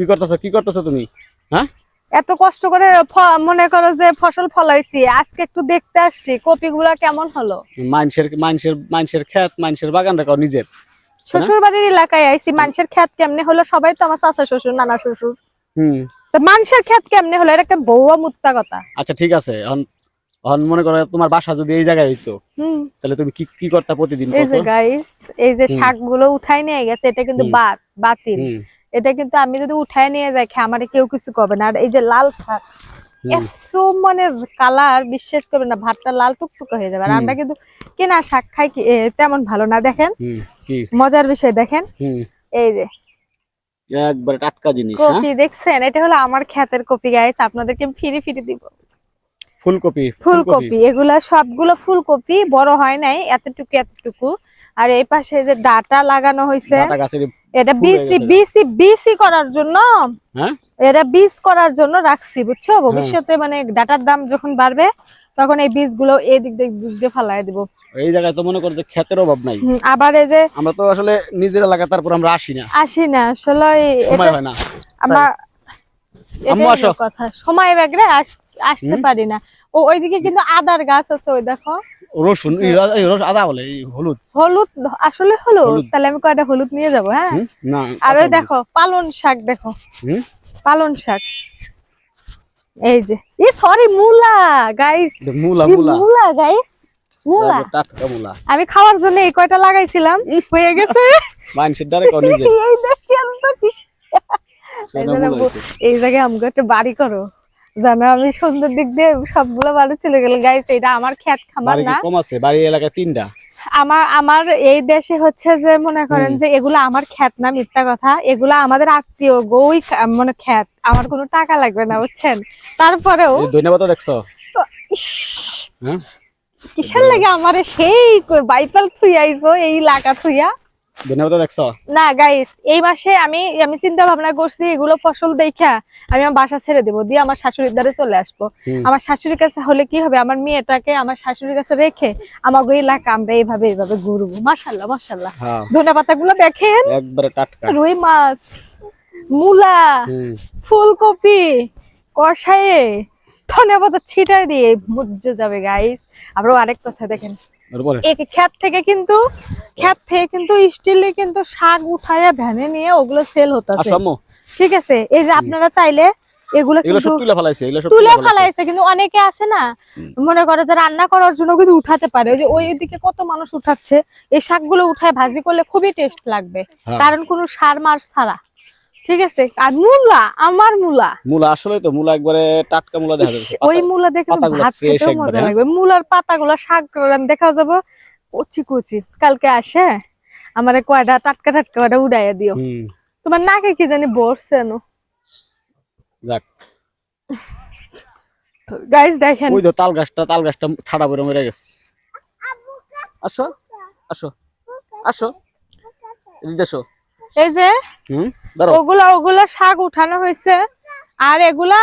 কি করতেছো? কি করতেছো তুমি? হ্যাঁ? এত কষ্ট করে মনে করো যে ফসল ফলাইছি আজকে একটু দেখতে আসছি কপি গুলা কেমন হলো? মানুষের মানুষের মানুষের ক্ষেত মানুষের বাগান রাখো নিজের। শ্বশুর বাড়ির এলাকায় আইছি মানুষের ক্ষেত কেমনে হলো? সবাই তো আমার চাচা শ্বশুর নানা শ্বশুর। হুম। তো মানুষের ক্ষেত কেমনে হলো? এটা একটা বউয়া মুত্তা কথা। আচ্ছা ঠিক আছে। এখন এখন মনে করো তোমার বাসা যদি এই জায়গায় হইতো হুম। তাহলে তুমি কি কি করতে প্রতিদিন এই যে গাইস এই যে। শাকগুলো উঠাই নিয়ে গেছে এটা কিন্তু। বাত বাতিল। এটা কিন্তু আমি যদি উঠাই নিয়ে যাই আমারে কেউ কিছু করবে না। আর এই যে লাল শাক এত মানে কালার বিশ্বাস করবে না ভাতটা লাল টুকটুকে হয়ে যাবে। আর। আমরা কিন্তু কেনা শাক খাই কি তেমন ভালো না দেখেন? মজার বিষয় দেখেন? এই যে। একবারে টাটকা জিনিস হ্যাঁ? কপি দেখছেন? এটা হলো আমার ক্ষেতের কপি গাইস আপনাদেরকে ফিরি ফিরি দিব। ফুলকপি ফুলকপি। এগুলা সবগুলো ফুলকপি বড় হয় নাই এতটুকু এতটুকু। আর এই পাশে যে ডাটা লাগানো হয়েছে এটা হয়ে বিসি। বিসি বিসি করার জন্য। হ্যাঁ? এটা বীজ করার জন্য রাখছি বুঝছ? ভবিষ্যতে মানে ডাটার দাম যখন বাড়বে তখন এই বীজগুলো এই দিক দিয়ে দিক দিয়ে ফালাই দিব। এই জায়গায় তো মনে করো যে ক্ষেতের অভাব নাই। আবার এই যে আমরা তো আসলে নিজের এলাকা তারপর আমরা আসি না। আসি না আসলে সময় হয় না। আমরা কথা। সময় ব্যাগরে আসতে পারি না। ও ওইদিকে কিন্তু আদার গাছ আছে ওই দেখো। রসুন আদা বলে হলুদ। হলুদ আসলে হলুদ। তাহলে আমি কয়টা হলুদ নিয়ে যাব হ্যাঁ? না আর ওই দেখো পালন শাক দেখো? পালন শাক। এই যে ই সরি মূলা গাইস। মূলা মূলা। মূলা গাইস মূলা। টাটকা মূলা। আমি খাওয়ার জন্য এই কয়টা লাগাইছিলাম হয়ে গেছে। মানুষের ডারে কর নিজে এই দেখেন তো কি- এই জায়গায় আমাকে একটা বাড়ি করো। জানো আমি সুন্দর দিক দিয়ে সবগুলো বাড়ি চলে গেল। গাইস এটা আমার খ্যাত খামার না। কম আছে? বাড়ি এলাকায় তিনটা? আমার আমার এই দেশে হচ্ছে যে মনে করেন যে এগুলো আমার খ্যাত না মিথ্যা কথা। এগুলো আমাদের আত্মীয় গই মানে খ্যাত। আমার কোনো টাকা লাগবে না বুঝছেন? তারপরেও ধন্যবাদ দেখছ? হ্যাঁ? কিসের লাগে আমার সেই বাইপাল থুই আইছো এই লাকা থুইয়া? ধন্যবাদ দেখছ? না গাইস এই মাসে আমি আমি চিন্তা ভাবনা করছি এগুলো ফসল দেখা আমি আমার বাসা ছেড়ে দেবো দিয়ে আমার শাশুড়ির দ্বারে চলে আসব। আমার শাশুড়ির কাছে হলে কি হবে? আমার মেয়েটাকে আমার শাশুড়ির কাছে রেখে আমার ওই এলাকা আমরা এইভাবে এইভাবে ঘুরবো। মাসাল্লাহ মাসাল্লাহ হ্যাঁ। ধনে পাতা গুলো দেখেন রুই মাছ মূলা ফুলকপি কষায়ে ধনে পাতা ছিটাই দিয়ে মুজ্জে যাবে গাইস আবার আরেক কথা দেখেন। থেকে কিন্তু ক্ষেত থেকে কিন্তু স্টিলে কিন্তু শাক উঠায়া ভ্যানে নিয়ে ওগুলো সেল হতেছে। ঠিক আছে এই যে আপনারা চাইলে এগুলো তুলে ফেলাইছে ফেলাইছে। কিন্তু অনেকে আছে না মনে করে যে রান্না করার জন্য কিন্তু উঠাতে পারে। ওই যে ওই দিকে কত মানুষ উঠাচ্ছে এই শাকগুলো উঠায় ভাজি করলে খুবই টেস্ট লাগবে। হ্যাঁ। কারণ কোনো সার মার ছাড়া। ঠিক আছে। আর মূলা আমার মূলা। মূলা আসলে তো মূলা একবারে টাটকা মূলা দেখা যাচ্ছে। ওই মূলা দেখে তো ভাত একবারে, মজা হ্যাঁ? লাগবে। মূলার পাতাগুলো শাক দেখা যাবে। কচি কচি। কালকে আসে আমার কয়টা টাটকা টাটকা কয়টা উড়াইয়া দিও। তোমার নাকে কি জানি বসছে নো যাক। গাইস দেখেন। ওই তো তাল গাছটা তাল গাছটা ঠাডা পরে মরে গেছে। আসো আসো আসো। এদিকে আসো এই যে হুম? ওগুলা ওগুলা শাক উঠানো হয়েছে। আর এগুলা